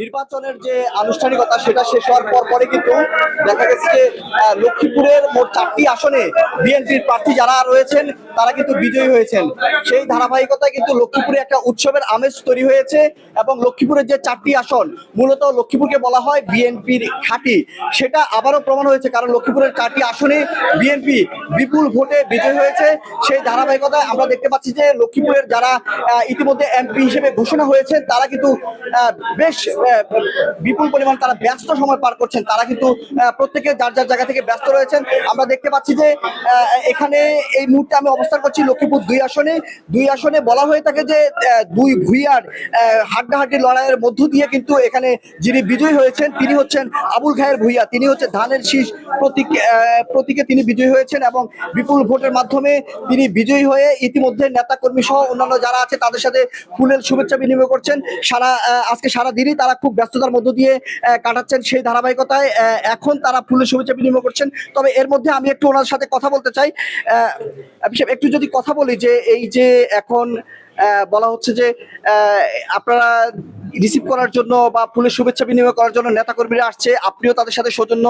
নির্বাচনের যে আনুষ্ঠানিকতা সেটা শেষ হওয়ার পর পরে কিন্তু দেখা গেছে যে লক্ষ্মীপুরের মোট চারটি আসনে বিএনপির প্রার্থী যারা রয়েছেন, তারা কিন্তু বিজয়ী হয়েছেন। সেই ধারাবাহিকতায় কিন্তু লক্ষ্মীপুরে একটা উৎসবের আমেজ তৈরি হয়েছে এবং লক্ষ্মীপুরের যে চারটি আসন, মূলত লক্ষ্মীপুরকে বলা হয় বিএনপির খাঁটি। সেটা আবারও প্রমাণ হয়েছে, কারণ লক্ষ্মীপুরের চারটি আসনে বিএনপি বিপুল ভোটে বিজয় হয়েছে। সেই ধারাবাহিকতায় আমরা দেখতে পাচ্ছি যে, লক্ষ্মীপুরের যারা ইতিমধ্যে এমপি হিসেবে ঘোষণা হয়েছেন, তারা কিন্তু বেশ বিপুল পরিমাণ তারা ব্যস্ত সময় পার করছেন। তারা কিন্তু প্রত্যেকে যার যার জায়গা থেকে ব্যস্ত রয়েছেন। আমরা দেখতে পাচ্ছি যে এখানে এই মুহূর্তে আমি অবস্থান করছি লক্ষ্মীপুর দুই আসনে। দুই আসনে বলা হয়ে থাকে যে দুই ভুইয়ার হাড্ডাহাড্ডি লড়াইয়ের মধ্য দিয়ে কিন্তু এখানে যিনি বিজয়ী হয়েছেন, তিনি হচ্ছেন আবুল খায়ের ভুইয়া। তিনি হচ্ছে ধানের শীষ প্রতীক প্রতীকে তিনি বিজয়ী হয়েছেন এবং বিপুল ভোটের মাধ্যমে তিনি বিজয়ী হয়ে ইতিমধ্যে নেতা কর্মী সহ অন্যান্য যারা আছে, তাদের সাথে ফুলের শুভেচ্ছা বিনিময় করছেন। সারা আজকে সারা দিনই তারা খুব ব্যস্ততার মধ্য দিয়ে কাটাচ্ছেন সেই ধারাবাহিকতায় এখন তারা ফুলের শুভেচ্ছা বিনিময় করছেন। তবে এর মধ্যে আমি একটু ওনার সাথে কথা বলতে চাই। একটু যদি কথা বলি যে এই যে এখন বলা হচ্ছে যে আপনারা রিসিভ করার জন্য বা ফুলের শুভেচ্ছা বিনিময় করার জন্য নেতাকর্মীরা আসছে। আপনিও তাদের সাথে সৌজন্য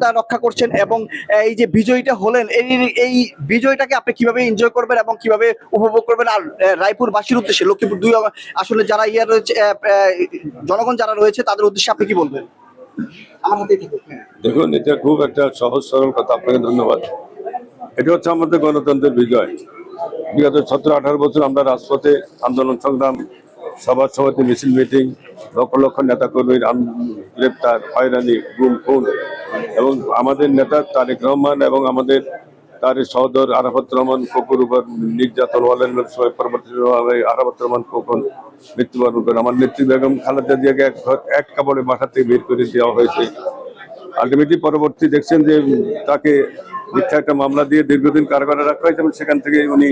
তা রক্ষা করছেন এবং এই যে বিজয়ীটা হলেন এই এই বিজয়টাকে আপনি কীভাবে এনজয় করবেন এবং কীভাবে উপভোগ করবেন? আর আহ, রায়পুরবাসীর উদ্দেশ্যে লক্ষ্মীপুর দুই আসলে যারা ইয়ে রয়েছে জনগণ যারা রয়েছে তাদের উদ্দেশ্যে আপনি কি বলবেন? হ্যাঁ। দেখুন এটা খুব একটা সহজ সরল কথা আপনাকে ধন্যবাদ। এটা হচ্ছে আমাদের গণতন্ত্রের বিজয়। বিগত সতেরো, আঠারো বছর আমরা রাজপথে আন্দোলন সংগ্রাম, সভা সমিতি মিছিল, মিটিং, লক্ষ লক্ষ নেতা কর্মীর গ্রেপ্তার, হয়রানি, গুম, খুন এবং আমাদের নেতা তারেক রহমান এবং আমাদের তার সহদর আরাফত রহমান কোকুর উপর নির্যাতন সময় পরবর্তী আরাফত রহমান কোকুন মৃত্যুবরণ করেন। আমার নেত্রী বেগম খালেদা জিয়াকে এক এক কাপড়ে বাসা থেকে বের করে দেওয়া হয়েছে। আলটিমেটলি পরবর্তী দেখছেন যে তাকে মিথ্যা একটা মামলা দিয়ে দীর্ঘদিন কারাগারে রাখা হয়েছে এবং সেখান থেকে উনি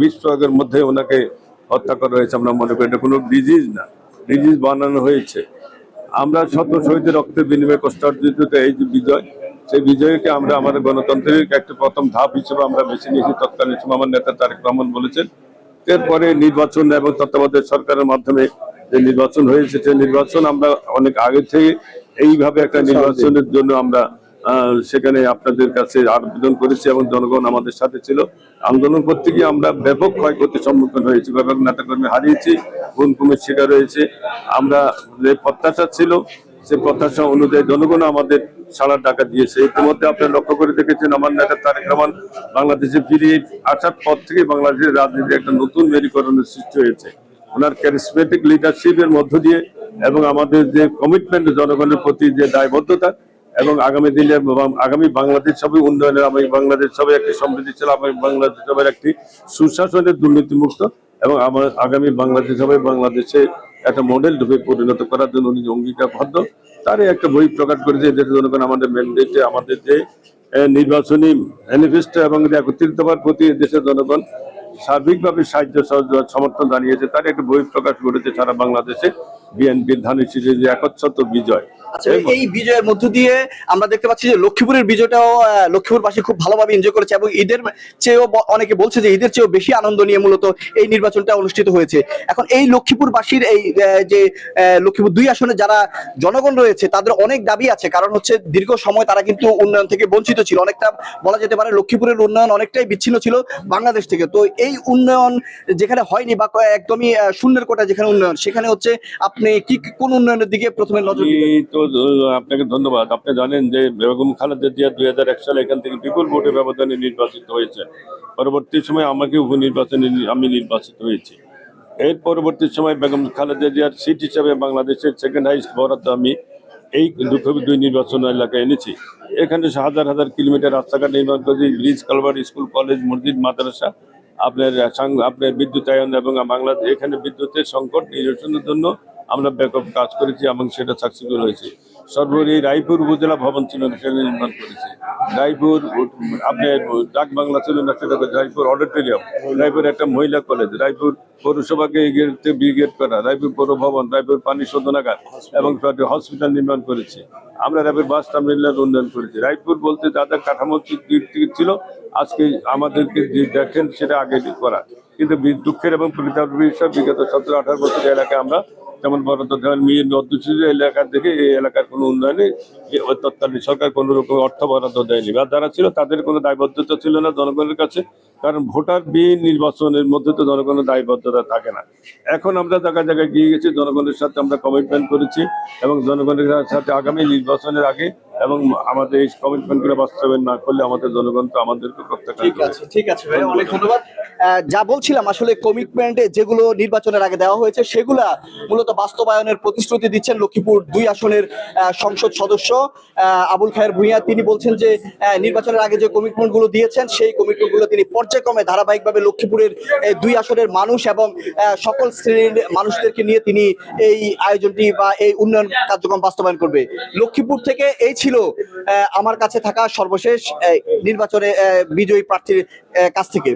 বিষ প্রয়োগের মধ্যে ওনাকে হত্যা করা হয়েছে। আমরা মনে করি এটা কোনো ডিজিজ না। ডিজিজ বানানো হয়েছে। আমরা শত শহীদের রক্তের বিনিময়ে কষ্ট অর্জিত এই যে বিজয়, সেই বিজয়কে আমরা আমাদের গণতন্ত্রের একটা প্রথম ধাপ হিসেবে আমরা বেছে নিয়েছি তৎকালীন সময়। আমার নেতা তারেক রহমান বলেছেন, এরপরে নির্বাচন এবং তত্ত্বাবধায়ক সরকারের মাধ্যমে যে নির্বাচন হয়েছে, সেই নির্বাচন আমরা অনেক আগে থেকে এইভাবে একটা নির্বাচনের জন্য আমরা সেখানে আপনাদের কাছে আবেদন করেছি এবং জনগণ আমাদের সাথে ছিল। আন্দোলন করতে গিয়ে আমরা ব্যাপক ক্ষয়ক্ষতির সম্মুখীন হয়েছি, ব্যাপক নেতাকর্মী হারিয়েছি, খুন কুমের শিকার হয়েছে। আমরা যে প্রত্যাশা ছিল, সে প্রত্যাশা অনুযায়ী জনগণ আমাদের সাড়া টাকা দিয়েছে। ইতিমধ্যে আপনারা লক্ষ্য করে দেখেছেন, আমার নেতা তারেক রহমান বাংলাদেশে ফিরিয়ে আসার পর থেকে বাংলাদেশের রাজনীতি একটা নতুন মেরুকরণের সৃষ্টি হয়েছে। ওনার ক্যারিসমেটিক লিডারশিপের মধ্য দিয়ে এবং আমাদের যে কমিটমেন্ট জনগণের প্রতি যে দায়বদ্ধতা এবং আগামী দিনে আগামী বাংলাদেশ সবই উন্নয়নের আগামী বাংলাদেশ সবাই একটি সমৃদ্ধিশীল আগামী বাংলাদেশ সবাই একটি সুশাসনের দুর্নীতিমুক্ত এবং আমার আগামী বাংলাদেশ সবাই বাংলাদেশে একটা মডেল রূপে পরিণত করার জন্য উনি অঙ্গীকারবদ্ধ। তারই একটা বই প্রকাশ করেছে এদের জনগণ আমাদের ম্যান্ডেটে আমাদের যে নির্বাচনী ম্যানিফেস্টো এবং একত্রিত হওয়ার প্রতি দেশের জনগণ সার্বিকভাবে সাহায্য সমর্থন জানিয়েছে তার একটা বই প্রকাশ করেছে সারা বাংলাদেশে। বিএনপির ধানের শীষে যে একচ্ছত্র বিজয় আচ্ছা এই বিজয়ের মধ্য দিয়ে আমরা দেখতে পাচ্ছি যে লক্ষ্মীপুরের বিজয়টাও আহ, লক্ষ্মীপুরবাসী খুব ভালোভাবে এনজয় করেছে এবং ঈদের চেয়েও অনেকে বলছে যে ঈদের চেয়েও বেশি আনন্দ নিয়ে মূলত এই নির্বাচনটা অনুষ্ঠিত হয়েছে। এখন এই লক্ষ্মীপুরবাসীর এই যে লক্ষ্মীপুর দুই আসনে যারা জনগণ রয়েছে তাদের অনেক দাবি আছে। কারণ হচ্ছে দীর্ঘ সময় তারা কিন্তু উন্নয়ন থেকে বঞ্চিত ছিল। অনেকটা বলা যেতে পারে লক্ষ্মীপুরের উন্নয়ন অনেকটাই বিচ্ছিন্ন ছিল বাংলাদেশ থেকে। তো এই উন্নয়ন যেখানে হয়নি বা একদমই শূন্যের কোটা যেখানে উন্নয়ন সেখানে হচ্ছে আপনি কি কোন উন্নয়নের দিকে প্রথমে নজর? তো আপনাকে ধন্যবাদ। আপনি জানেন যে বেগম খালেদা জিয়া দুই হাজার এক সালে এখান থেকে বিপুল ভোটের ব্যবধানে নির্বাচিত হয়েছে। পরবর্তী সময় আমাকে উপনির্বাচনে আমি নির্বাচিত হয়েছি। এর পরবর্তী সময় বেগম খালেদা জিয়ার সিট হিসাবে বাংলাদেশের সেকেন্ড হাইস্ট বরাদ্দ আমি এই দুঃখ দুই নির্বাচন এলাকায় এনেছি। এখানে হাজার হাজার কিলোমিটার রাস্তাঘাট নির্মাণ করেছি ব্রিজ কালভার স্কুল কলেজ মসজিদ মাদ্রাসা আপনার আপনার বিদ্যুতায়ন এবং বাংলাদেশ এখানে বিদ্যুতের সংকট নিরসনের জন্য আমরা ব্যাপক কাজ করেছি এবং সেটা সাকসেসফুল হয়েছে। সর্বোপরি রায়পুর উপজেলা ভবন ছিল না সেটা নির্মাণ করেছি। রায়পুর, আপনি ডাক বাংলা ছিল না, সেটা। রায়পুর অডিটোরিয়াম। রায়পুর একটা মহিলা কলেজ রায়পুর পৌরসভাকে এগিয়ে ব্রিগেড করা, রায়পুর পৌর ভবন, রায়পুর পানি শোধনাগার এবং হসপিটাল নির্মাণ করেছি। আমরা রায়পুর বাস টার্মিনাল উন্নয়ন করেছি। রায়পুর বলতে যা যা কাঠামো ছিল, আজকে আমাদেরকে যে দেখেন সেটা আগে করা। কিন্তু দুঃখের এবং বিষয়, বিগত সতেরো আঠারো বছর এলাকায় আমরা তেমন বরাদ্দ দেওয়ার মেয়ে অধ্যুষিত এলাকা থেকে এই এলাকার কোনো উন্নয়নে তৎকালীন সরকার কোনো রকম অর্থ বরাদ্দ দেয়নি। বা যারা ছিল তাদের কোনো দায়বদ্ধতা ছিল না জনগণের কাছে কারণ ভোটার বিহীন নির্বাচনের মধ্যে তো জনগণের দায়বদ্ধতা থাকে না। এখন আমরা জায়গায় জায়গায় গিয়ে গেছি জনগণের সাথে আমরা কমিটমেন্ট করেছি এবং জনগণের সাথে আগামী নির্বাচনের আগে এবং আমাদের এই কমিটমেন্টগুলো বাস্তবায়ন না করলে আমাদের জনগণ তো আমাদেরকে প্রত্যাখ্যান ঠিক আছে ঠিক আছে ভাই অনেক ধন্যবাদ। যা বলছিলাম, আসলে কমিটমেন্টে যেগুলো নির্বাচনের আগে দেওয়া হয়েছে, সেগুলা মূলত বাস্তবায়নের প্রতিশ্রুতি দিচ্ছেন লক্ষ্মীপুর দুই আসনের সংসদ সদস্য আবুল খায়ের ভূঁইয়া। তিনি বলছেন যে নির্বাচনের আগে যে কমিটমেন্টগুলো দিয়েছেন, সেই কমিটমেন্টগুলো তিনি পর্যায়ক্রমে ধারাবাহিকভাবে লক্ষ্মীপুরের দুই আসনের মানুষ এবং সকল শ্রেণির মানুষদেরকে নিয়ে তিনি এই আয়োজনটি বা এই উন্নয়ন কার্যক্রম বাস্তবায়ন করবে। লক্ষ্মীপুর থেকে এই ছিল আমার কাছে থাকা সর্বশেষ নির্বাচনে বিজয়ী প্রার্থীর কাছ থেকে।